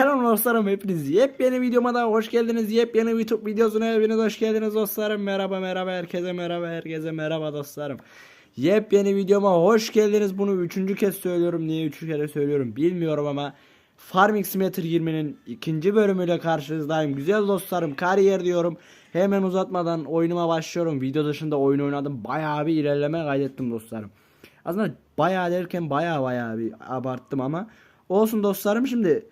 Selam dostlarım hepiniz yepyeni videoma da hoş geldiniz. Yepyeni YouTube videosuna hepiniz hoş geldiniz dostlarım. Merhaba merhaba herkese merhaba herkese merhaba dostlarım. Yepyeni videoma hoş geldiniz. Bunu üçüncü kez söylüyorum. Niye üçüncü kere söylüyorum bilmiyorum ama Farming Simulator 20'nin ikinci bölümüyle karşınızdayım. Güzel dostlarım kariyer diyorum. Hemen uzatmadan oyunuma başlıyorum. Video dışında oyun oynadım. Bayağı bir ilerleme kaydettim dostlarım. Aslında bayağı derken bayağı bayağı bir abarttım ama olsun dostlarım şimdi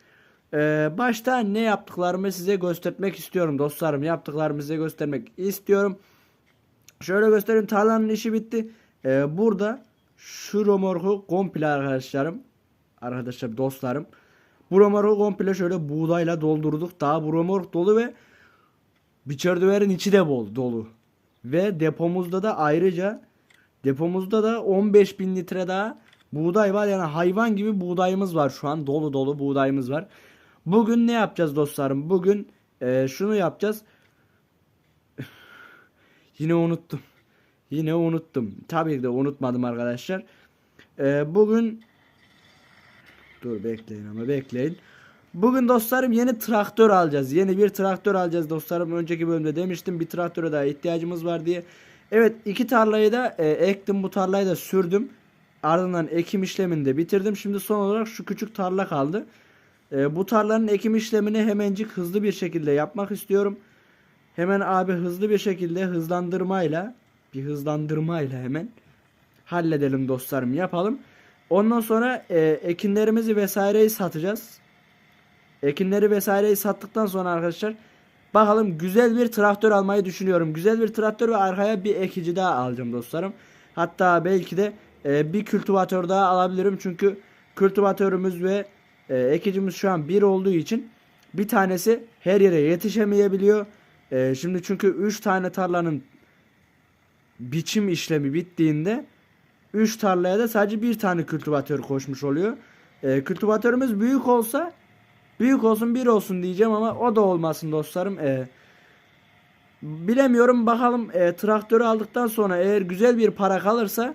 ee, başta ne yaptıklarımı size göstermek istiyorum dostlarım. Yaptıklarımı size göstermek istiyorum. Şöyle göstereyim. Tarlanın işi bitti. Ee, burada şu romorku komple arkadaşlarım. Arkadaşlar dostlarım. Bu romorku komple şöyle buğdayla doldurduk. Daha bu romork dolu ve biçerdüverin içi de bol dolu. Ve depomuzda da ayrıca depomuzda da 15 bin litre daha buğday var. Yani hayvan gibi buğdayımız var şu an. Dolu dolu buğdayımız var. Bugün ne yapacağız dostlarım? Bugün e, şunu yapacağız. Yine unuttum. Yine unuttum. Tabii de unutmadım arkadaşlar. E, bugün dur bekleyin ama bekleyin. Bugün dostlarım yeni traktör alacağız. Yeni bir traktör alacağız dostlarım. Önceki bölümde demiştim bir traktöre daha ihtiyacımız var diye. Evet iki tarlayı da e, ektim. Bu tarlayı da sürdüm. Ardından ekim işlemini de bitirdim. Şimdi son olarak şu küçük tarla kaldı. E, bu tarlanın ekim işlemini hemencik hızlı bir şekilde yapmak istiyorum. Hemen abi hızlı bir şekilde hızlandırmayla bir hızlandırmayla hemen halledelim dostlarım yapalım. Ondan sonra e, ekinlerimizi vesaireyi satacağız. Ekinleri vesaireyi sattıktan sonra arkadaşlar bakalım güzel bir traktör almayı düşünüyorum. Güzel bir traktör ve arkaya bir ekici daha alacağım dostlarım. Hatta belki de e, bir kültivatör daha alabilirim. Çünkü kültivatörümüz ve e, ekicimiz şu an bir olduğu için bir tanesi her yere yetişemeyebiliyor. E, şimdi çünkü 3 tane tarlanın biçim işlemi bittiğinde 3 tarlaya da sadece bir tane kültivatör koşmuş oluyor. E, kültivatörümüz büyük olsa büyük olsun bir olsun diyeceğim ama o da olmasın dostlarım. E, bilemiyorum bakalım e, traktörü aldıktan sonra eğer güzel bir para kalırsa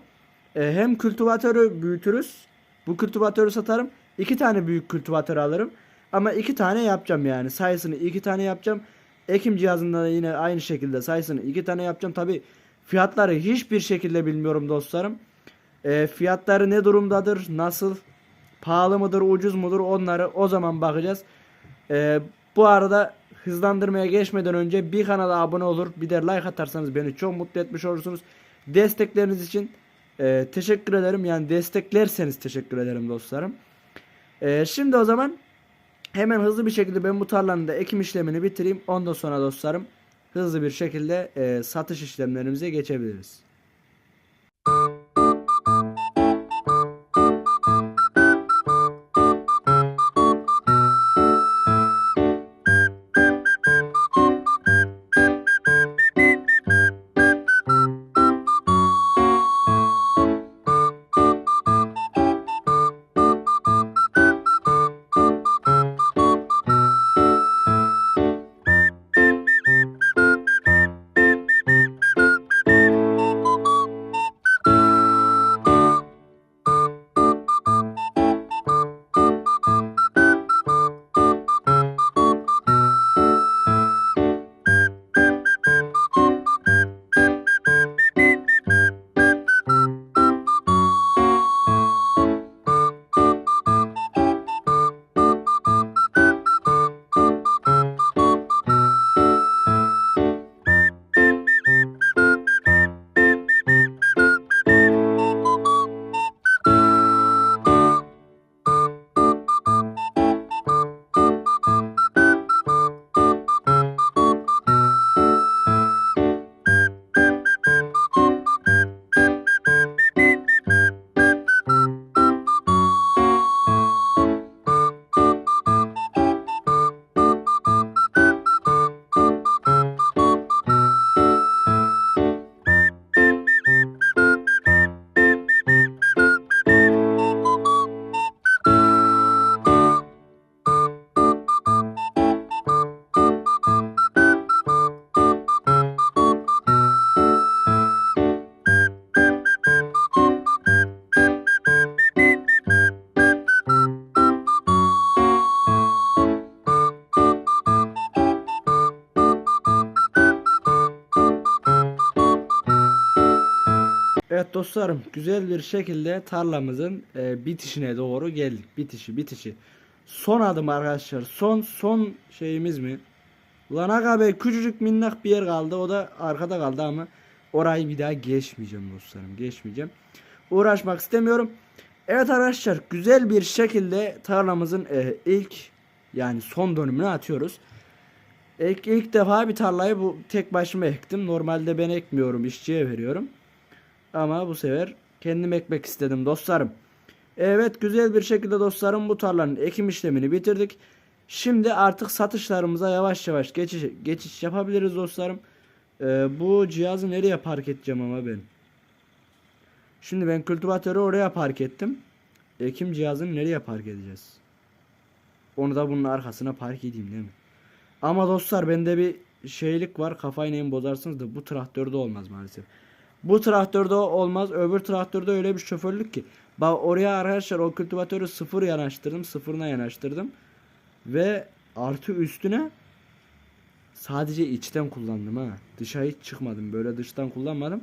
e, hem kültivatörü büyütürüz. Bu kültivatörü satarım. İki tane büyük kültivatör alırım. Ama iki tane yapacağım yani. Sayısını iki tane yapacağım. Ekim cihazında da yine aynı şekilde sayısını iki tane yapacağım. Tabi fiyatları hiçbir şekilde bilmiyorum dostlarım. E, fiyatları ne durumdadır? Nasıl? Pahalı mıdır? Ucuz mudur? Onları o zaman bakacağız. E, bu arada hızlandırmaya geçmeden önce bir kanala abone olur. Bir de like atarsanız beni çok mutlu etmiş olursunuz. Destekleriniz için e, teşekkür ederim. Yani desteklerseniz teşekkür ederim dostlarım. E, şimdi o zaman hemen hızlı bir şekilde ben bu tarlanın da ekim işlemini bitireyim. Ondan sonra dostlarım hızlı bir şekilde e, satış işlemlerimize geçebiliriz. Dostlarım güzel bir şekilde tarlamızın e, bitişine doğru geldik. Bitişi bitişi. Son adım arkadaşlar. Son son şeyimiz mi? Ulan aga be küçücük minnak bir yer kaldı. O da arkada kaldı ama orayı bir daha geçmeyeceğim dostlarım. Geçmeyeceğim. Uğraşmak istemiyorum. Evet arkadaşlar güzel bir şekilde tarlamızın e, ilk yani son dönümünü atıyoruz. İlk, ilk defa bir tarlayı bu tek başıma ektim. Normalde ben ekmiyorum, işçiye veriyorum. Ama bu sefer kendim ekmek istedim dostlarım. Evet güzel bir şekilde dostlarım bu tarlanın ekim işlemini bitirdik. Şimdi artık satışlarımıza yavaş yavaş geçiş, geçiş yapabiliriz dostlarım. Ee, bu cihazı nereye park edeceğim ama ben? Şimdi ben kültivatörü oraya park ettim. Ekim cihazını nereye park edeceğiz? Onu da bunun arkasına park edeyim değil mi? Ama dostlar bende bir şeylik var. Kafayı neyin bozarsınız da bu traktörde olmaz maalesef. Bu traktörde olmaz. Öbür traktörde öyle bir şoförlük ki. Bak oraya arkadaşlar o kültivatörü sıfır yanaştırdım. Sıfırına yanaştırdım. Ve artı üstüne sadece içten kullandım ha. Dışa hiç çıkmadım. Böyle dıştan kullanmadım.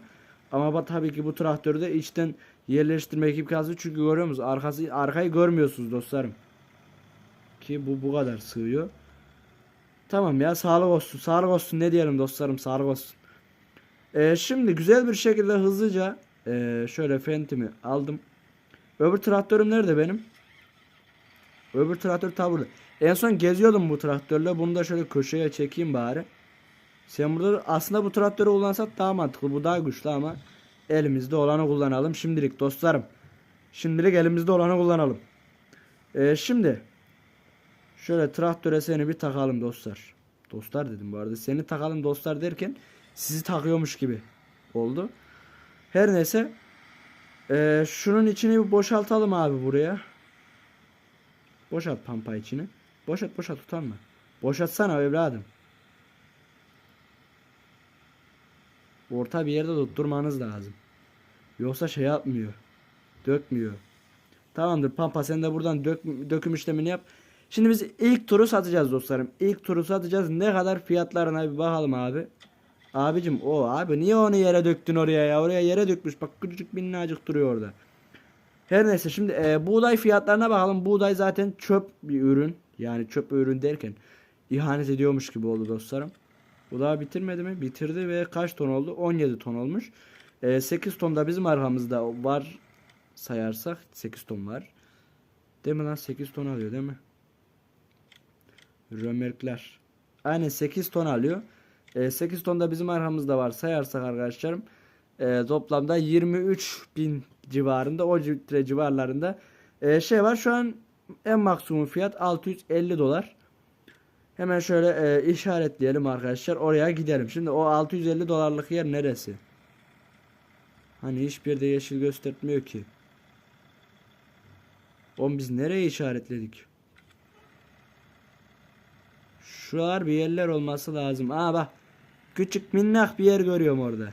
Ama tabii ki bu traktörde içten yerleştirmek imkansız. Çünkü görüyor musunuz? Arkası, arkayı görmüyorsunuz dostlarım. Ki bu bu kadar sığıyor. Tamam ya sağlık olsun. Sağlık olsun ne diyelim dostlarım sağlık olsun. Ee, şimdi güzel bir şekilde hızlıca ee, şöyle fentimi aldım. Öbür traktörüm nerede benim? Öbür traktör ta burada. En son geziyordum bu traktörle. Bunu da şöyle köşeye çekeyim bari. Sen burada aslında bu traktörü kullansak daha mantıklı. Bu daha güçlü ama elimizde olanı kullanalım şimdilik dostlarım. Şimdilik elimizde olanı kullanalım. Ee, şimdi şöyle traktöre seni bir takalım dostlar. Dostlar dedim bu arada. Seni takalım dostlar derken sizi takıyormuş gibi oldu. Her neyse. Ee, şunun içini boşaltalım abi buraya. Boşalt pampa içini. Boşalt boşalt utanma. Boşaltsana evladım. Orta bir yerde tutturmanız lazım. Yoksa şey yapmıyor. Dökmüyor. Tamamdır Pampa sen de buradan dök, döküm işlemini yap. Şimdi biz ilk turu satacağız dostlarım. İlk turu satacağız. Ne kadar fiyatlarına bir bakalım abi. Abicim o abi niye onu yere döktün oraya ya? Oraya yere dökmüş. Bak küçücük minnacık duruyor orada. Her neyse şimdi e, buğday fiyatlarına bakalım. Buğday zaten çöp bir ürün. Yani çöp ürün derken ihanet ediyormuş gibi oldu dostlarım. Bu daha bitirmedi mi? Bitirdi ve kaç ton oldu? 17 ton olmuş. E, 8 ton da bizim arkamızda var sayarsak 8 ton var. Değil mi lan 8 ton alıyor değil mi? Römerkler. Aynen 8 ton alıyor. E, 8 ton da bizim arkamızda var sayarsak arkadaşlarım. E, toplamda 23 bin civarında o litre civarlarında e, şey var. Şu an en maksimum fiyat 650 dolar. Hemen şöyle e, işaretleyelim arkadaşlar. Oraya gidelim. Şimdi o 650 dolarlık yer neresi? Hani hiçbir yerde yeşil göstermiyor ki. Oğlum biz nereye işaretledik? Şuralar bir yerler olması lazım. Aa bak. Küçük minnak bir yer görüyorum orada.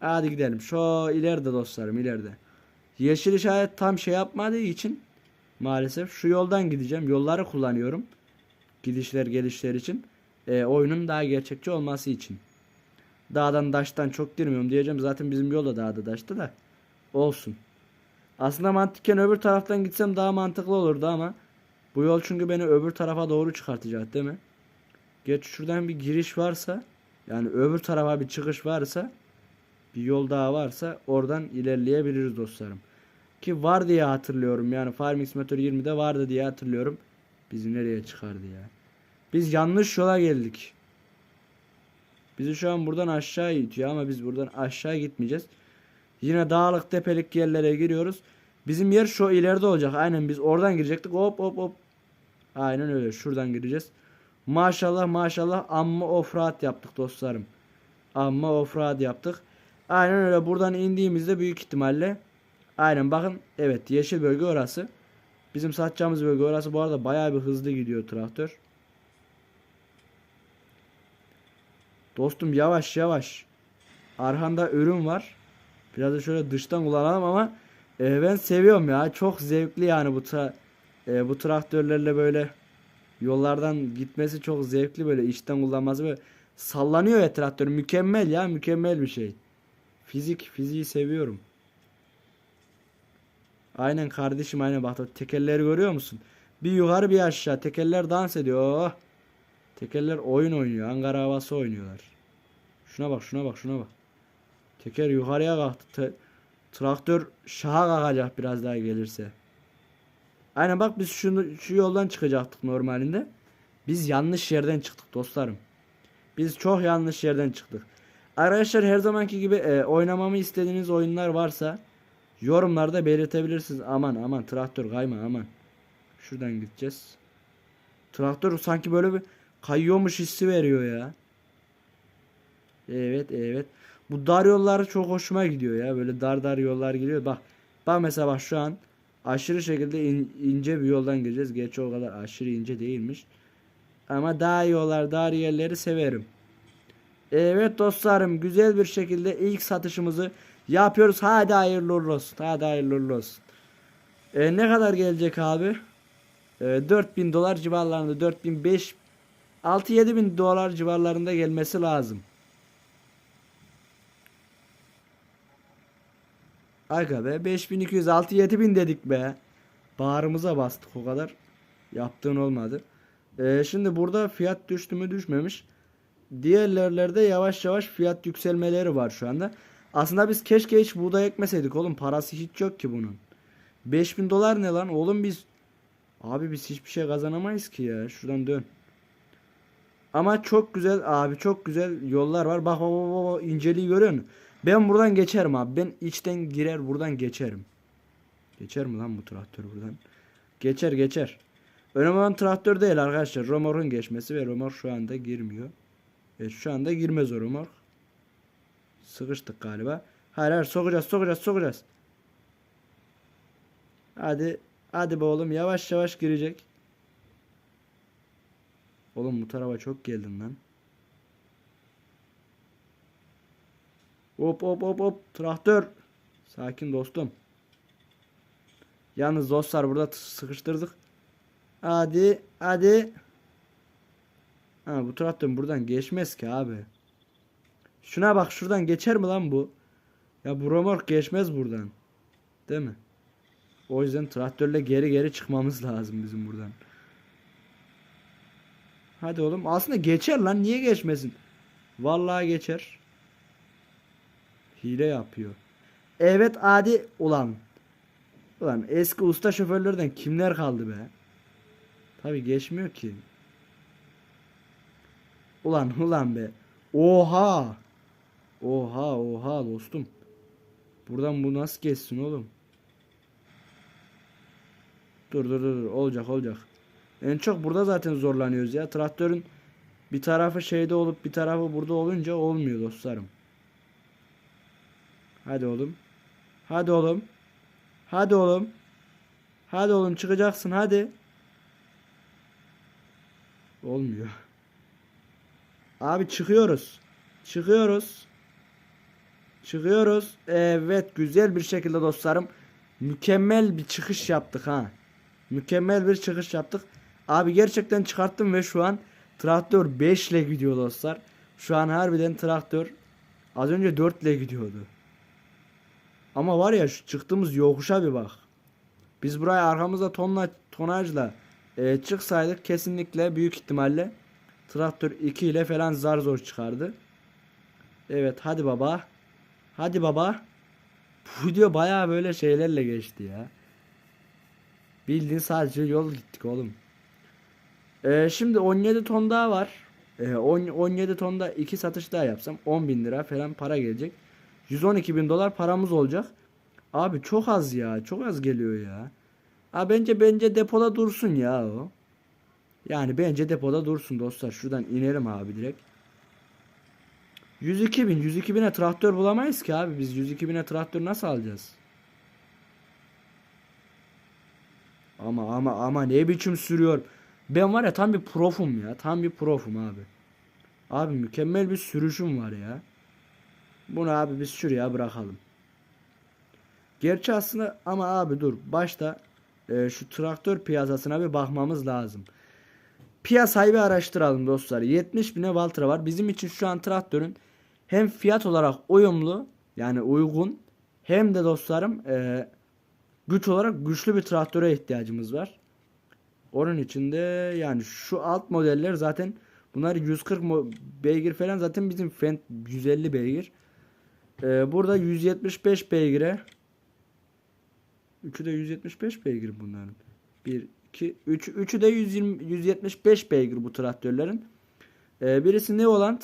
Hadi gidelim. Şu ileride dostlarım ileride. Yeşil işaret tam şey yapmadığı için maalesef şu yoldan gideceğim. Yolları kullanıyorum. Gidişler gelişler için. E, oyunun daha gerçekçi olması için. Dağdan daştan çok girmiyorum diyeceğim. Zaten bizim yol da dağda daşta da. Olsun. Aslında mantıken öbür taraftan gitsem daha mantıklı olurdu ama bu yol çünkü beni öbür tarafa doğru çıkartacak değil mi? Geç şuradan bir giriş varsa yani öbür tarafa bir çıkış varsa bir yol daha varsa oradan ilerleyebiliriz dostlarım. Ki var diye hatırlıyorum yani Farming Simulator 20'de vardı diye hatırlıyorum. Bizi nereye çıkardı ya? Biz yanlış yola geldik. Bizi şu an buradan aşağı itiyor ama biz buradan aşağı gitmeyeceğiz. Yine dağlık tepelik yerlere giriyoruz. Bizim yer şu ileride olacak. Aynen biz oradan girecektik. Hop hop hop. Aynen öyle. Şuradan gireceğiz. Maşallah maşallah amma ofrat yaptık dostlarım. Amma ofrat yaptık. Aynen öyle. Buradan indiğimizde büyük ihtimalle aynen bakın evet yeşil bölge orası. Bizim satacağımız bölge orası. Bu arada bayağı bir hızlı gidiyor traktör. Dostum yavaş yavaş. Arkanda ürün var. Biraz da şöyle dıştan kullanalım ama e, ben seviyorum ya. Çok zevkli yani bu tra e, bu traktörlerle böyle yollardan gitmesi çok zevkli böyle içten kullanması böyle sallanıyor ya traktör. Mükemmel ya mükemmel bir şey. Fizik, fiziği seviyorum. Aynen kardeşim aynen bak tekerleri görüyor musun? Bir yukarı bir aşağı tekerler dans ediyor. Oh. Tekerler oyun oynuyor. Ankara havası oynuyorlar. Şuna bak şuna bak şuna bak. Teker yukarıya kalktı. Traktör şaha kalkacak biraz daha gelirse. Aynen bak biz şunu, şu yoldan çıkacaktık normalinde. Biz yanlış yerden çıktık dostlarım. Biz çok yanlış yerden çıktık. Arkadaşlar her zamanki gibi e, oynamamı istediğiniz oyunlar varsa yorumlarda belirtebilirsiniz. Aman aman traktör kayma aman. Şuradan gideceğiz. Traktör sanki böyle bir kayıyormuş hissi veriyor ya. Evet evet. Bu dar yollar çok hoşuma gidiyor ya. Böyle dar dar yollar gidiyor. Bak. Bak mesela bak şu an aşırı şekilde in- ince bir yoldan gireceğiz. Gerçi o kadar aşırı ince değilmiş. Ama dar yollar, dar yerleri severim. Evet dostlarım güzel bir şekilde ilk satışımızı yapıyoruz. Hadi hayırlı uğurlu olsun. Hadi hayırlı olsun. E, ne kadar gelecek abi? E, 4000 dolar civarlarında 4000 5 6-7 bin dolar civarlarında gelmesi lazım. Aga be 5200 6 7000 dedik be. Bağrımıza bastık o kadar. Yaptığın olmadı. Ee, şimdi burada fiyat düştü mü düşmemiş. Diğerlerde yavaş yavaş fiyat yükselmeleri var şu anda. Aslında biz keşke hiç buğday ekmeseydik oğlum. Parası hiç yok ki bunun. 5000 dolar ne lan? Oğlum biz Abi biz hiçbir şey kazanamayız ki ya. Şuradan dön. Ama çok güzel abi çok güzel yollar var. Bak bak bak, bak inceliği musun? Ben buradan geçerim abi. Ben içten girer buradan geçerim. Geçer mi lan bu traktör buradan? Geçer geçer. Önemli olan traktör değil arkadaşlar. Romork'un geçmesi ve Romork şu anda girmiyor. Evet şu anda girmez o Romork. Sıkıştık galiba. Hayır hayır sokacağız sokacağız sokacağız. Hadi hadi be oğlum yavaş yavaş girecek. Oğlum bu tarafa çok geldin lan. Hop hop hop hop traktör. Sakin dostum. Yalnız dostlar burada sıkıştırdık. Hadi hadi. Ha bu traktör buradan geçmez ki abi. Şuna bak şuradan geçer mi lan bu? Ya bu remork geçmez buradan. Değil mi? O yüzden traktörle geri geri çıkmamız lazım bizim buradan. Hadi oğlum. Aslında geçer lan. Niye geçmesin? Vallahi geçer. Hile yapıyor. Evet adi ulan. Ulan eski usta şoförlerden kimler kaldı be? Tabi geçmiyor ki. Ulan ulan be. Oha. Oha oha dostum. Buradan bu nasıl geçsin oğlum? Dur dur dur olacak olacak. En çok burada zaten zorlanıyoruz ya. Traktörün bir tarafı şeyde olup bir tarafı burada olunca olmuyor dostlarım. Hadi oğlum. Hadi oğlum. Hadi oğlum. Hadi oğlum çıkacaksın hadi. Olmuyor. Abi çıkıyoruz. Çıkıyoruz. Çıkıyoruz. Evet güzel bir şekilde dostlarım. Mükemmel bir çıkış yaptık ha. Mükemmel bir çıkış yaptık. Abi gerçekten çıkarttım ve şu an traktör 5 ile gidiyor dostlar. Şu an harbiden traktör az önce 4 ile gidiyordu. Ama var ya şu çıktığımız yokuşa bir bak. Biz buraya arkamızda tonla tonajla e, çıksaydık kesinlikle büyük ihtimalle traktör 2 ile falan zar zor çıkardı. Evet hadi baba. Hadi baba. Bu video baya böyle şeylerle geçti ya. Bildiğin sadece yol gittik oğlum. Ee, şimdi 17 ton daha var. Ee, 10 17 tonda 2 satış daha yapsam 10 bin lira falan para gelecek. 112 bin dolar paramız olacak. Abi çok az ya. Çok az geliyor ya. Abi bence bence depoda dursun ya o. Yani bence depoda dursun dostlar. Şuradan inelim abi direkt. 102 bin. 102 bine traktör bulamayız ki abi. Biz 102 bine traktör nasıl alacağız? Ama ama ama ne biçim sürüyor. Ben var ya tam bir profum ya. Tam bir profum abi. Abi mükemmel bir sürüşüm var ya. Bunu abi biz şuraya bırakalım. Gerçi aslında ama abi dur. Başta e, şu traktör piyasasına bir bakmamız lazım. Piyasayı bir araştıralım dostlar. 70 bine Valtra var. Bizim için şu an traktörün hem fiyat olarak uyumlu Yani uygun. Hem de dostlarım e, güç olarak güçlü bir traktöre ihtiyacımız var. Onun için de yani şu alt modeller zaten bunlar 140 mo- beygir falan zaten bizim Fendt 150 beygir. Ee, burada 175 beygire Üçü de 175 beygir bunların. 1 2 3 üçü de 120 175 beygir bu traktörlerin. Ee, birisi Neoland,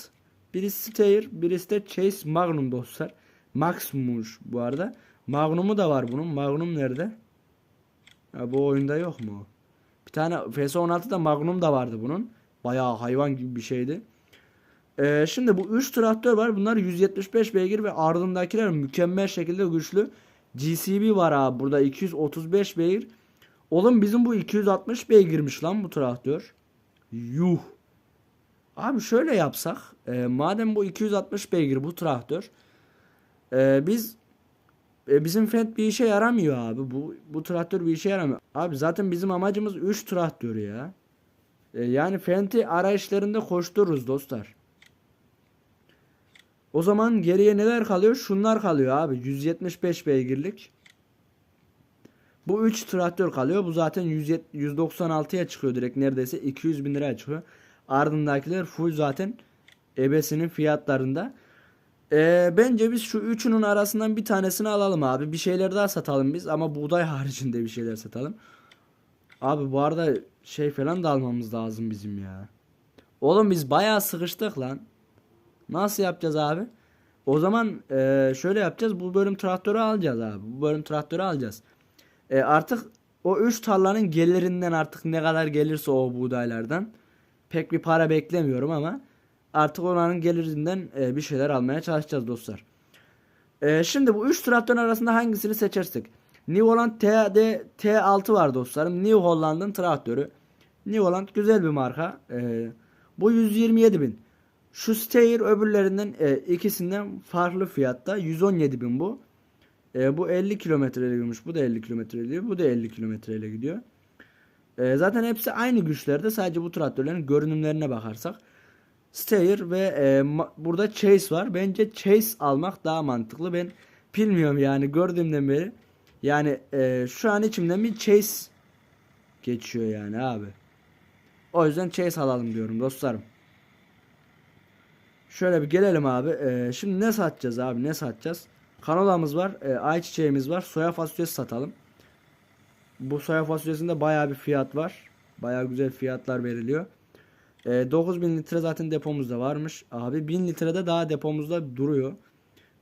birisi Steyr, birisi de Chase Magnum dostlar. Maximum'muş bu arada. Magnum'u da var bunun. Magnum nerede? Ha, bu oyunda yok mu? Bir tane FS16'da Magnum da vardı bunun. Bayağı hayvan gibi bir şeydi. Ee, şimdi bu 3 traktör var. Bunlar 175 beygir ve ardındakiler mükemmel şekilde güçlü. GCB var abi burada 235 beygir. Oğlum bizim bu 260 beygirmiş lan bu traktör. Yuh. Abi şöyle yapsak. e, madem bu 260 beygir bu traktör. e, biz e, bizim Fendt bir işe yaramıyor abi. Bu bu traktör bir işe yaramıyor. Abi zaten bizim amacımız 3 traktör ya. E, yani Fendt'i arayışlarında koştururuz dostlar. O zaman geriye neler kalıyor? Şunlar kalıyor abi. 175 beygirlik. Bu 3 traktör kalıyor. Bu zaten 100 196'ya çıkıyor direkt neredeyse 200 bin liraya çıkıyor. Ardındakiler full zaten ebesinin fiyatlarında. Ee, bence biz şu üçünün arasından bir tanesini alalım abi. Bir şeyler daha satalım biz ama buğday haricinde bir şeyler satalım. Abi bu arada şey falan da almamız lazım bizim ya. Oğlum biz bayağı sıkıştık lan. Nasıl yapacağız abi? O zaman e, şöyle yapacağız. Bu bölüm traktörü alacağız abi. Bu bölüm traktörü alacağız. E, artık o 3 tarlanın gelirinden artık ne kadar gelirse o buğdaylardan pek bir para beklemiyorum ama artık onların gelirinden e, bir şeyler almaya çalışacağız dostlar. E, şimdi bu 3 traktörün arasında hangisini seçersek? New Holland TD T6 var dostlarım. New Holland'ın traktörü. New Holland güzel bir marka. E, bu 127 bin. Şu Steyr öbürlerinden e, ikisinden farklı fiyatta. 117 bin bu. E, bu 50 kilometreyle gidiyormuş. Bu da 50 kilometre gidiyor. Bu da 50 kilometreyle gidiyor. E, zaten hepsi aynı güçlerde. Sadece bu traktörlerin görünümlerine bakarsak. Steyr ve e, burada Chase var. Bence Chase almak daha mantıklı. Ben bilmiyorum yani gördüğümden beri. Yani e, şu an içimden bir Chase geçiyor yani abi. O yüzden Chase alalım diyorum dostlarım. Şöyle bir gelelim abi. Ee, şimdi ne satacağız abi? Ne satacağız? Kanolamız var. E, ayçiçeğimiz var. Soya fasulyesi satalım. Bu soya fasulyesinde bayağı bir fiyat var. Bayağı güzel fiyatlar veriliyor. E, 9000 litre zaten depomuzda varmış. Abi 1000 litrede daha depomuzda duruyor.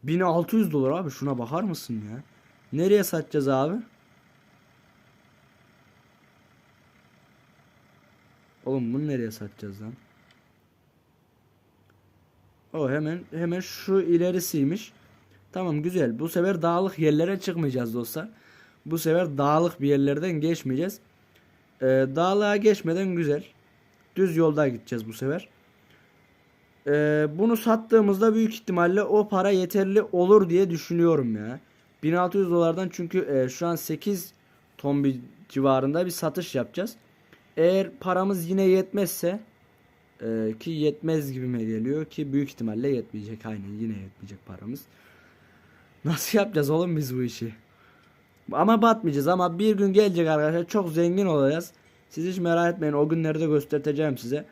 1600 dolar abi. Şuna bakar mısın ya? Nereye satacağız abi? Oğlum bunu nereye satacağız lan? O hemen hemen şu ilerisiymiş. Tamam güzel. Bu sefer dağlık yerlere çıkmayacağız dostlar. Bu sefer dağlık bir yerlerden geçmeyeceğiz. Ee, dağlığa geçmeden güzel. Düz yolda gideceğiz bu sefer. Ee, bunu sattığımızda büyük ihtimalle o para yeterli olur diye düşünüyorum ya. 1600 dolardan çünkü e, şu an 8 ton bir civarında bir satış yapacağız. Eğer paramız yine yetmezse ee, ki yetmez gibime geliyor ki büyük ihtimalle yetmeyecek aynen yine yetmeyecek paramız. Nasıl yapacağız oğlum biz bu işi? Ama batmayacağız ama bir gün gelecek arkadaşlar çok zengin olacağız. Siz hiç merak etmeyin o günleri de göstereceğim size.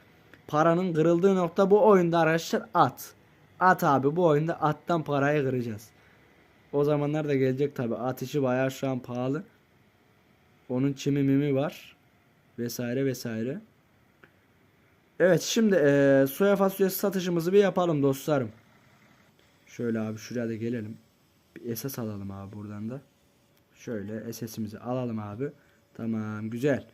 Paranın kırıldığı nokta bu oyunda arkadaşlar at. At abi bu oyunda attan parayı kıracağız. O zamanlar da gelecek tabi at işi bayağı şu an pahalı. Onun çimi mimi var. Vesaire vesaire. Evet şimdi eee soya fasulyesi satışımızı bir yapalım dostlarım. Şöyle abi şuraya da gelelim. Bir SS alalım abi buradan da. Şöyle SS'imizi alalım abi. Tamam güzel.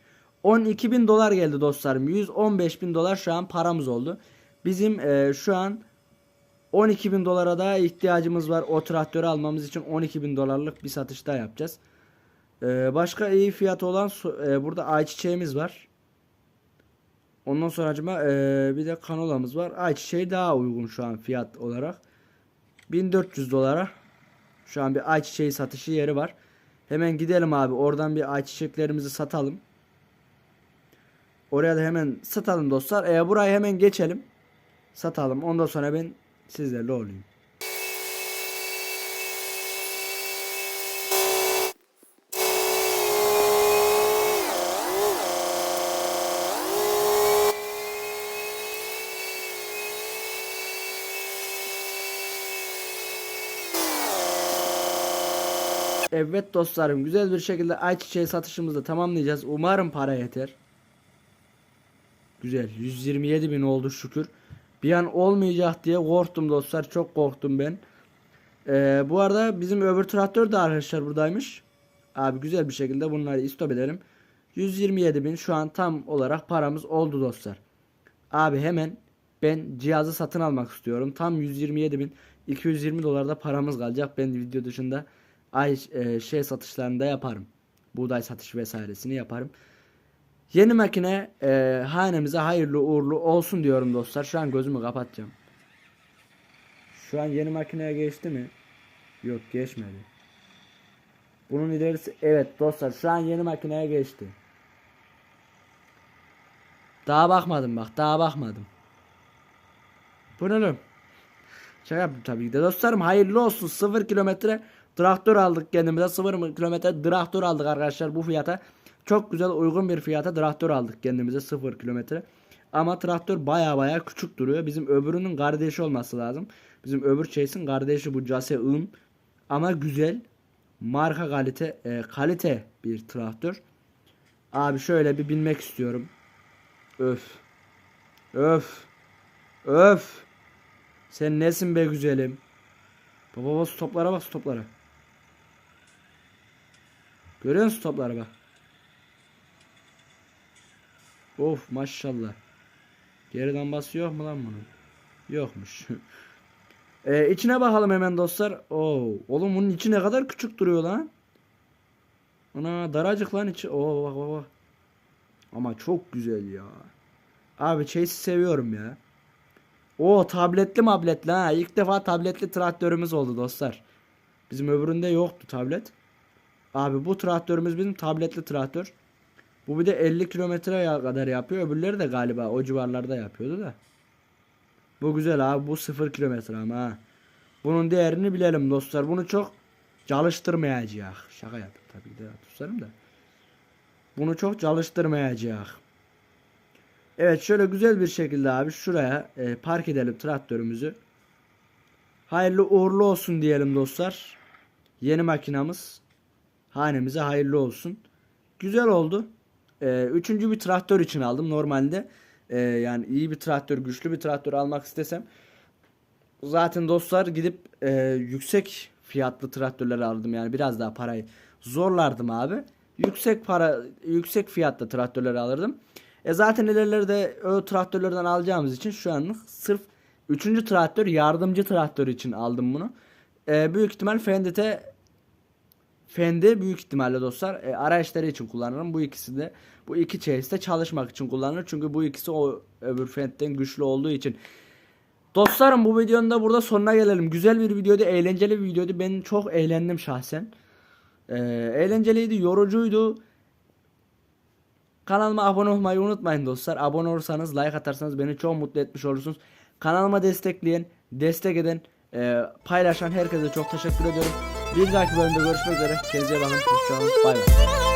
12 bin dolar geldi dostlarım. 115 bin dolar şu an paramız oldu. Bizim eee, şu an 12 bin dolara da ihtiyacımız var. O traktörü almamız için 12 bin dolarlık bir satış daha yapacağız. Eee, başka iyi fiyatı olan eee, burada ayçiçeğimiz var. Ondan sonra acaba eee, bir de kanolamız var. Ayçiçeği daha uygun şu an fiyat olarak. 1400 dolara şu an bir ayçiçeği satışı yeri var. Hemen gidelim abi. Oradan bir ayçiçeklerimizi satalım. Oraya da hemen satalım dostlar. E, burayı hemen geçelim. Satalım. Ondan sonra ben sizlerle olayım. Evet dostlarım güzel bir şekilde ayçiçeği satışımızı tamamlayacağız. Umarım para yeter. Güzel 127 bin oldu şükür. Bir an olmayacak diye korktum dostlar. Çok korktum ben. Ee, bu arada bizim öbür traktör de arkadaşlar buradaymış. Abi güzel bir şekilde bunları istop edelim. 127 bin şu an tam olarak paramız oldu dostlar. Abi hemen ben cihazı satın almak istiyorum. Tam 127 bin 220 dolarda paramız kalacak. Ben video dışında ay e, şey satışlarında yaparım. Buğday satış vesairesini yaparım. Yeni makine e, hanemize hayırlı uğurlu olsun diyorum dostlar. Şu an gözümü kapatacağım. Şu an yeni makineye geçti mi? Yok geçmedi. Bunun ilerisi evet dostlar şu an yeni makineye geçti. Daha bakmadım bak daha bakmadım. Bu ne lan? Şaka tabii ki de dostlarım hayırlı olsun 0 kilometre traktör aldık kendimize 0 kilometre traktör aldık arkadaşlar bu fiyata. Çok güzel uygun bir fiyata traktör aldık kendimize 0 kilometre. Ama traktör baya baya küçük duruyor. Bizim öbürünün kardeşi olması lazım. Bizim öbür chase'in kardeşi bu Case Un. Ama güzel. Marka kalite e, kalite bir traktör. Abi şöyle bir binmek istiyorum. Öf. Öf. Öf. Sen nesin be güzelim? Baba baba stoplara bak stoplara. Görüyor musun stoplara bak. Of maşallah. Geriden bas yok mu lan bunun? Yokmuş. ee, içine bakalım hemen dostlar. Oo, oğlum bunun içi ne kadar küçük duruyor lan. Ana daracık lan içi. Oo bak bak bak. Ama çok güzel ya. Abi Chase'i seviyorum ya. O tabletli mabletli ha. İlk defa tabletli traktörümüz oldu dostlar. Bizim öbüründe yoktu tablet. Abi bu traktörümüz bizim tabletli traktör. Bu bir de 50 kilometre kadar yapıyor. Öbürleri de galiba o civarlarda yapıyordu da. Bu güzel abi. Bu 0 kilometre ama ha. Bunun değerini bilelim dostlar. Bunu çok çalıştırmayacak. Şaka yaptım tabii de dostlarım da. Bunu çok çalıştırmayacak. Evet şöyle güzel bir şekilde abi şuraya e, park edelim traktörümüzü. Hayırlı uğurlu olsun diyelim dostlar. Yeni makinamız hanemize hayırlı olsun. Güzel oldu. E, üçüncü bir traktör için aldım. Normalde e, yani iyi bir traktör, güçlü bir traktör almak istesem zaten dostlar gidip e, yüksek fiyatlı traktörler aldım. Yani biraz daha parayı zorlardım abi. Yüksek para, yüksek fiyatlı traktörler alırdım. E zaten ilerlerde o traktörlerden alacağımız için şu anlık sırf 3. traktör yardımcı traktör için aldım bunu. E, büyük ihtimal Fendit'e Fendi büyük ihtimalle dostlar e, araçları için kullanırım. Bu ikisi de bu iki chase'de çalışmak için kullanılır. Çünkü bu ikisi o öbür Fend'den güçlü olduğu için. Dostlarım bu videonun da burada sonuna gelelim. Güzel bir videoydu, eğlenceli bir videoydu. Ben çok eğlendim şahsen. E, eğlenceliydi, yorucuydu. Kanalıma abone olmayı unutmayın dostlar. Abone olursanız, like atarsanız beni çok mutlu etmiş olursunuz. Kanalıma destekleyen, destek eden, e, paylaşan herkese çok teşekkür ediyorum. Bir dahaki bölümde görüşmek üzere. Kendinize bakın. Hoşçakalın. Bay bay.